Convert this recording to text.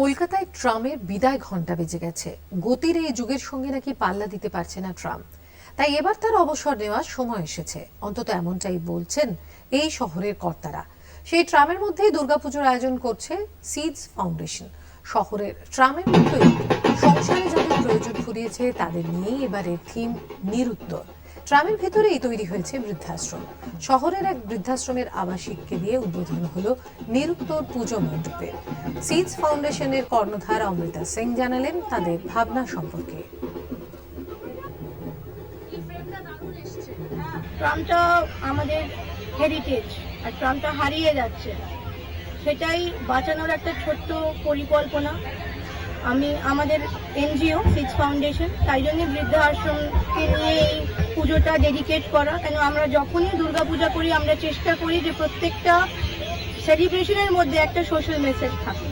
কলকাতায় ট্রামের বিদায় ঘণ্টা বেজে গেছে। গতির এই যুগের সঙ্গে নাকি পাল্লা দিতে পারছে না ট্রাম। তাই এবার তার অবসর নেওয়ার সময় এসেছে। অন্তত এমনটাই বলছেন এই শহরের কর্তারা। সেই ট্রামের মধ্যেই দুর্গাপুজোর আয়োজন করছে সিডস ফাউন্ডেশন শহরের ট্রামের মতোই সংসারে যাদের প্রয়োজন ফুরিয়েছে, তাদের নিয়েই এবারের থিম নিরুত্তর। ট্রামের ভেতরেই তৈরি হয়েছে বৃদ্ধাশ্রম। শহরের এক বৃদ্ধাশ্রমের আবাসিককে দিয়ে উদ্বোধন হলো নিরুত্তর পুজো মণ্ডপের সিডস ফাউন্ডেশনের কর্ণধার অমৃতা সিং জানালেন তাদের ভাবনা সম্পর্কে। ট্রামটা আমাদের হেরিটেজ আর ট্রামটা হারিয়ে যাচ্ছে। সেটাই বাঁচানোর একটা ছোট্ট পরিকল্পনা। আমি, আমাদের এনজিও সিক্স ফাউন্ডেশন তাই জন্য বৃদ্ধা আশ্রমকে নিয়ে এই পুজোটা ডেডিকেট করা, কেন আমরা যখনই দুর্গা পূজা করি, আমরা চেষ্টা করি যে প্রত্যেকটা সেলিব্রেশনের মধ্যে একটা সোশ্যাল মেসেজ থাকে।